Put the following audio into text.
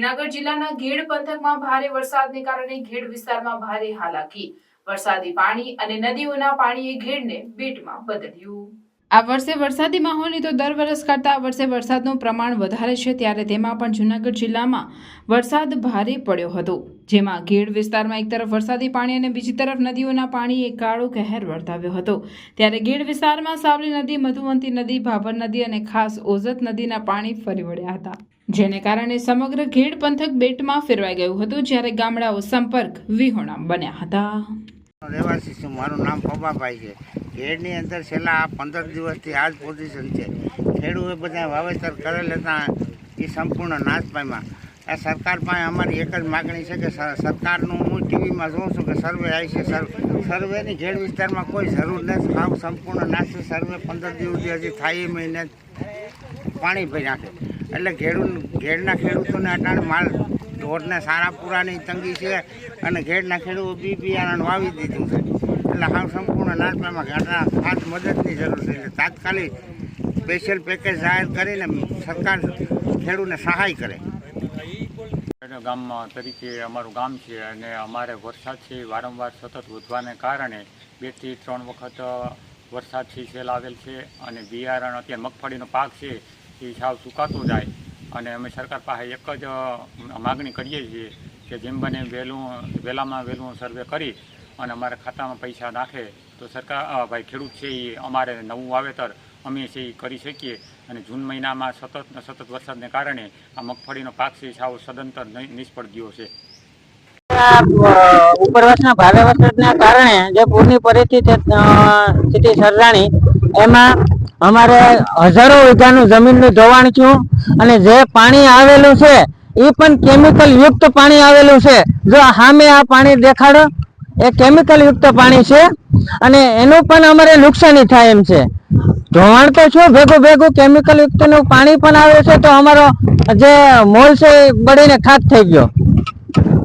જૂનાગઢ જિલ્લાના ઘેડ પંથકમાં ભારે વરસાદને કારણે ઘેડ વિસ્તારમાં ભારે હાલાકી. વરસાદી પાણી અને નદીઓના પાણીએ ઘેડને બેટમાં બદલ્યું. આ વર્ષે વરસાદી માહોલની તો દર વર્ષ કરતાં આ વર્ષે વરસાદનું પ્રમાણ વધારે છે, ત્યારે તેમાં પણ જૂનાગઢ જિલ્લામાં વરસાદ ભારે પડ્યો હતો. જેમાં ગીડ વિસ્તારમાં એક તરફ વરસાદી પાણી અને બીજી તરફ નદીઓના પાણીએ કાળો કહેર વર્તાવ્યો હતો. ત્યારે ગીડ વિસ્તારમાં સાવલી નદી, મધુવંતી નદી, ભાભર નદી અને ખાસ ઓઝત નદીના પાણી ફરી વળ્યા હતા. જેને કારણે સમગ્ર ગીડ પંથક બેટમાં ફેરવાઈ ગયું હતું, જ્યારે ગામડાઓ સંપર્ક વિહોણા બન્યા હતા. રહેવાસી છું. મારું નામ પબાભાઈ છે. ખેડની અંદર છેલ્લા પંદર દિવસથી આ જ પોઝિશન છે. ખેડૂએ બધા વાવેતર કરેલ હતા એ સંપૂર્ણ નાશ પામ્યા. આ સરકાર પાસે અમારી એક જ માગણી છે કે સરકારનું, હું ટીવીમાં જોઉં છું કે સર્વે આવી છે. સર સર્વેની ખેડ વિસ્તારમાં કોઈ જરૂર નથી. સાવ સંપૂર્ણ નાશ સર્વે પંદર દિવસથી હજી થાય મહિને પાણી ભરી નાખે. એટલે ખેડૂત ઘેડના ખેડૂતોને અટાણે માલ ઢોરને સારા પૂરાની તંગી છે અને ઘેડના ખેડૂતો બી બિયારણ વાવી દીધું છે. એટલે હાવ સંપૂર્ણ નાશમાં ઘટના ખાસ મદદની જરૂર છે. તાત્કાલિક સ્પેશિયલ પેકેજ જાહેર કરીને સરકાર ખેડૂતને સહાય કરે. ગામમાં તરીકે અમારું ગામ છે અને અમારે વરસાદ છે, વારંવાર સતત વધવાને કારણે બેથી ત્રણ વખત વરસાદ છે સેલ આવેલ છે અને બિયારણ અત્યારે મગફળીનો પાક છે એ સાવ સુકાતો જાય અને અમે સરકાર પાસે એક જ માગણી કરીએ છીએ કે જેમ બને વહેલું, વહેલામાં વહેલું સર્વે કરી અને અમારા ખાતામાં પૈસા નાખે તો સરકાર ભાઈ ખેડૂત છે એ અમારે નવું વાવેતર અમે છે એ કરી શકીએ. અને જૂન મહિનામાં સતત સતત વરસાદને કારણે આ મગફળીનો પાક છે સાવ સદંતર નિષ્ફળ ગયો છે. ઉપરવાસના ભારે વરસાદના કારણે જે પૂરની પરિસ્થિતિ સ્થિતિ સર્જાણી, એમાં અમારે હજારો વીઘાનું જમીનનું ધોવાણ થયું અને જે પાણી આવેલું છે એ પણ કેમિકલ યુક્ત પાણી આવેલું છે. જો સામે આ પાણી દેખાડો. એ કેમિકલ યુક્ત પાણી છે અને એનું પણ અમારે નુકસાની થાય એમ છે. ધોવાણ તો શું, ભેગું ભેગું કેમિકલ યુક્તનું પાણી પણ આવે છે તો અમારો જે મોલ છે એ બળીને ખાક થઈ ગયો.